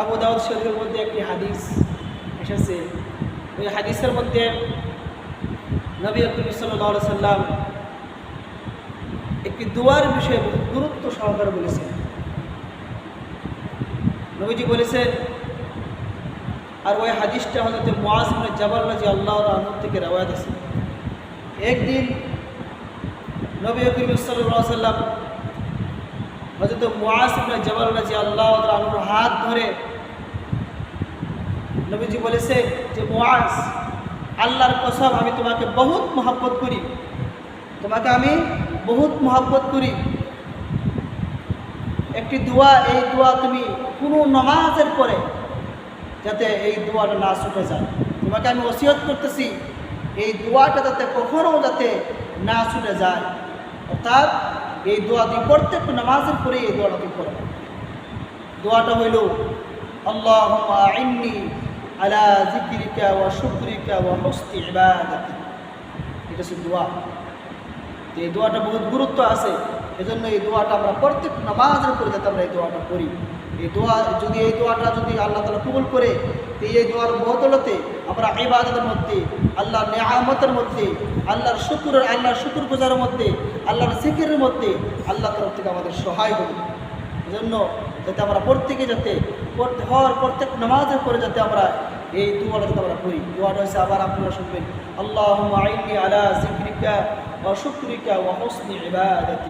আবু দাউদ শরীফের মধ্যে একটি হাদিস এসেছে। ওই হাদিসের মধ্যে নবী আকরম সাল্লাহ সাল্লাম একটি দুয়ার বিষয়ে গুরুত্ব সহকারে বলেছেন। নবীজি বলেছেন, আর ওই হাদিসটা হজরত মোয়াজ মানে জবাল্লা যে আল্লাহ আনন্দ থেকে রেওয়ায়ত আছে। একদিন নবী করিম সাল্লাহ সাল্লাম হজরত মোয়াজ ইবনে জবাল্লা যে আল্লাহ আনুর হাত ধরে নবীজি বলেছে যে মোয়াজ আল্লাহর কসম, আমি তোমাকে বহুত মহাব্বত করি। তোমাকে আমি বহুত মহাব্বত করি। একটি দোয়া, এই দোয়া তুমি কোনো নমাজের পরে যাতে এই দোয়াটা না ছুটে যায়। তোমাকে আমি ওসিয়ত করতেছি, এই দোয়াটা যাতে কখনও যাতে না ছুটে যায়। অর্থাৎ এই দোয়া তুই একটু নামাজের পরে এই দোয়াটা পড়ে। দোয়াটা হইল আল্লাহ এটা সে দোয়া। এই দোয়াটা বহুত গুরুত্ব আছে। এজন্য এই দোয়াটা আমরা প্রত্যেক নামাজের পরে যাতে আমরা এই দোয়াটা করি। এই দোয়া, যদি এই দোয়াটা যদি আল্লাহ তালা কবুল করে, তো এই দোয়ার বদলতে আমরা ইবাদতের মধ্যে, আল্লাহর নেয়ামতের মধ্যে, আল্লাহর শুকুরের, আল্লাহর শুকুর পূজার মধ্যে, আল্লাহর সিকিরের মধ্যে আল্লাহ তরফ থেকে আমাদের সহায় হবে এজন্য যাতে আমরা প্রত্যেকে যাতে হওয়ার প্রত্যেক নামাজের পরে যাতে আমরা এই দোয়াটা যাতে আমরা করি। দোয়াটা হচ্ছে আবার আপনারা শুনবেন আল্লাহ আইনি আলা জিক্রিকা ওয়া শুক্রিকা ওয়া ইবাদাতি।